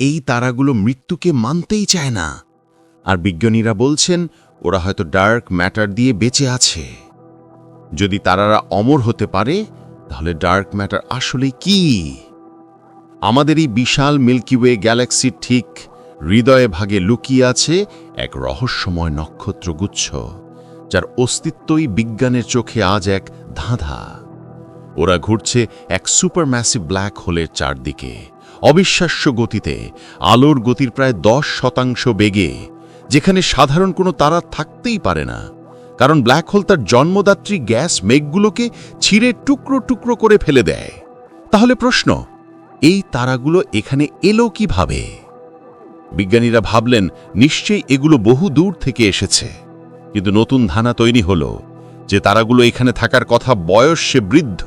এই তারাগুলো মৃত্যুকে মানতেই চায় না। আর বিজ্ঞানীরা বলছেন, ওরা হয়তো ডার্ক ম্যাটার দিয়ে বেঁচে আছে। যদি তারারা অমর হতে পারে, তাহলে ডার্ক ম্যাটার আসলে কি? আমাদের এই বিশাল মিল্কিওয়ে গ্যালাক্সির ঠিক হৃদয়ে ভাগে লুকিয়ে আছে এক রহস্যময় নক্ষত্রগুচ্ছ, যার অস্তিত্বই বিজ্ঞানের চোখে আজ এক ধাঁধা। ওরা ঘুরছে এক সুপারম্যাসিভ ব্ল্যাক হোলের চারদিকে। অবিশ্বাস্য গতিতে, আলোর গতির প্রায় দশ শতাংশ বেগে, যেখানে সাধারণ কোনো তারা থাকতেই পারে না। কারণ ব্ল্যাক হোল তার জন্মদাত্রী গ্যাস মেঘগুলোকে ছিঁড়ে টুকরো টুকরো করে ফেলে দেয়। তাহলে প্রশ্ন, এই তারাগুলো এখানে এলো কীভাবে? বিজ্ঞানীরা ভাবলেন, নিশ্চয়ই এগুলো বহু দূর থেকে এসেছে। কিন্তু নতুন ধানা তৈরি হলো যে তারাগুলো এখানে থাকার কথা বয়সে বৃদ্ধ।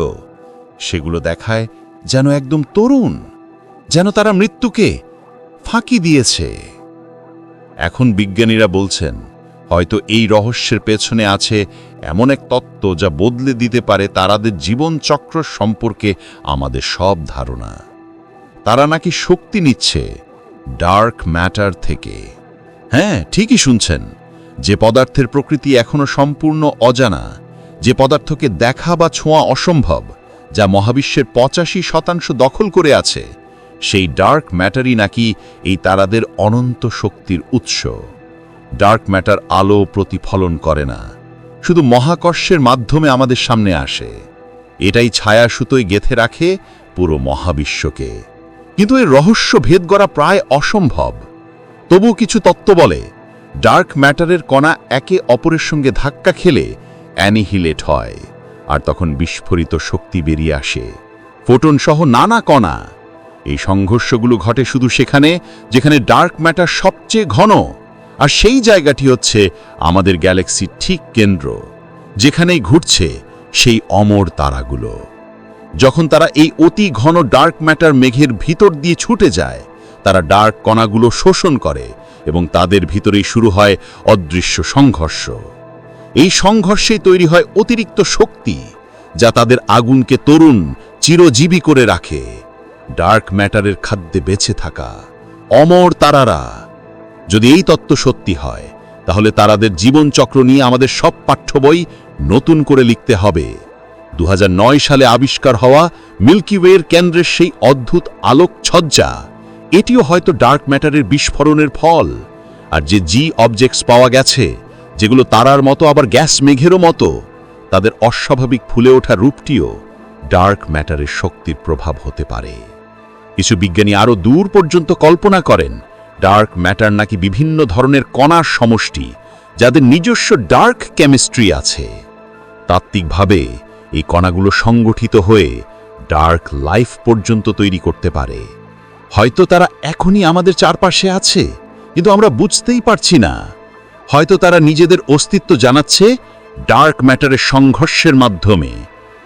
সেগুলো দেখায় যেন একদম তরুণ। যেন তারা মৃত্যুকে ফাঁকি দিয়েছে। এখন বিজ্ঞানীরা বলছেন, হয়তো এই রহস্যের পেছনে আছে এমন এক তত্ত্ব যা বদলে দিতে পারে তারাদের জীবনচক্র সম্পর্কে আমাদের সব ধারণা। তারা নাকি শক্তি নিচ্ছে ডার্ক ম্যাটার থেকে। হ্যাঁ ঠিকই শুনছেন, যে পদার্থের প্রকৃতি এখনও সম্পূর্ণ অজানা, যে পদার্থকে দেখা বা ছোঁয়া অসম্ভব, যা মহাবিশ্বের পঁচাশি শতাংশ দখল করে আছে সেই ডার্ক ম্যাটারই নাকি এই তারাদের অনন্ত শক্তির উৎস। ডার্ক ম্যাটার আলো প্রতিফলন করে না। শুধু মহাকর্ষের মাধ্যমে আমাদের সামনে আসে। এটাই ছায়া সুতোয় গেথে রাখে পুরো মহাবিশ্বকে। কিন্তু এর রহস্য ভেদ করা প্রায় অসম্ভব। তবু কিছু তত্ত্ব বলে ডার্ক ম্যাটারের কণা একে অপরের সঙ্গে ধাক্কা খেলে অ্যানিহিলেট হয়, আর তখন বিস্ফোরিত শক্তি বেরিয়ে আসে। ফোটন সহ নানা কণা। এই সংঘর্ষগুলো ঘটে শুধু সেখানে, যেখানে ডার্ক ম্যাটার সবচেয়ে ঘন। আর সেই জায়গাটি হচ্ছে আমাদের গ্যালাক্সির ঠিক কেন্দ্র, যেখানেই ঘুরছে সেই অমর তারাগুলো। যখন তারা এই অতি ঘন ডার্ক ম্যাটার মেঘের ভিতর দিয়ে ছুটে যায়, তারা ডার্ক কণাগুলো শোষণ করে এবং তাদের ভিতরেই শুরু হয় অদৃশ্য সংঘর্ষ। এই সংঘর্ষেই তৈরি হয় অতিরিক্ত শক্তি, যা তাদের আগুনকে তরুণ, চিরজীবী করে রাখে। ডার্ক ম্যাটারের খাদ্যে বেঁচে থাকা অমর তারারা। যদি এই তত্ত্ব সত্যি হয়, তাহলে তারাদের জীবনচক্র নিয়ে আমাদের সব পাঠ্য বই নতুন করে লিখতে হবে। দু হাজার নয় সালে আবিষ্কার হওয়া মিল্কি ওয়ের কেন্দ্রের সেই অদ্ভুত আলোক ছজ্জা এটিও হয়তো ডার্ক ম্যাটারের বিস্ফোরণের ফল। আর যে জি অবজেক্টস পাওয়া গেছে, যেগুলো তারার মতো, আবার গ্যাস মেঘেরও মতো, তাদের অস্বাভাবিক ফুলে ওঠা রূপটিও ডার্ক ম্যাটারের শক্তির প্রভাব হতে পারে। কিছু বিজ্ঞানী আরও দূর পর্যন্ত কল্পনা করেন ডার্ক ম্যাটার নাকি বিভিন্ন ধরনের কণার সমষ্টি, যাদের নিজস্ব ডার্ক কেমিস্ট্রি আছে। তাত্ত্বিকভাবে, এই কণাগুলো সংগঠিত হয়ে ডার্ক লাইফ পর্যন্ত তৈরি করতে পারে। হয়তো তারা এখনই আমাদের চারপাশে আছে, কিন্তু আমরা বুঝতেই পারছি না। হয়তো তারা নিজেদের অস্তিত্ব জানাচ্ছে ডার্ক ম্যাটারের সংঘর্ষের মাধ্যমে।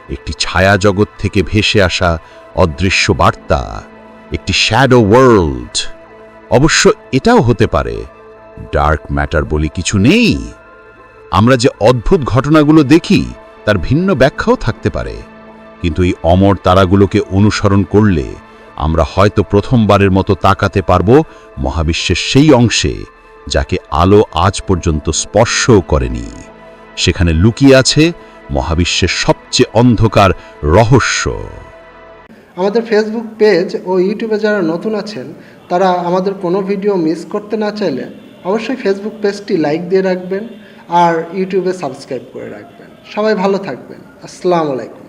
একটি ছায়া জগৎ থেকে ভেসে আসা অদৃশ্য বার্তা। একটি শ্যাডো ওয়ার্ল্ড অবশ্য এটাও হতে পারে। ডার্ক ম্যাটার বলি কিছু নেই। আমরা যে অদ্ভুত ঘটনাগুলো দেখি, তার ভিন্ন ব্যাখ্যাও থাকতে পারে। কিন্তু এই অমর তারাগুলোকে অনুসরণ করলে আমরা হয়তো প্রথমবারের মতো তাকাতে পারব মহাবিশ্বের সেই অংশে, যাকে আলো আজ পর্যন্ত স্পর্শও করেনি। সেখানে লুকিয়ে আছে মহাবিশ্বের সবচেয়ে অন্ধকার রহস্য। আমাদের ফেসবুক পেজ ও ইউটিউবে যারা নতুন আছেন, তারা আমাদের কোনো ভিডিও মিস করতে না চাইলে অবশ্যই ফেসবুক পেজটি লাইক দিয়ে রাখবেন আর ইউটিউবে সাবস্ক্রাইব করে রাখবেন। সবাই ভালো থাকবেন। আসসালামু আলাইকুম।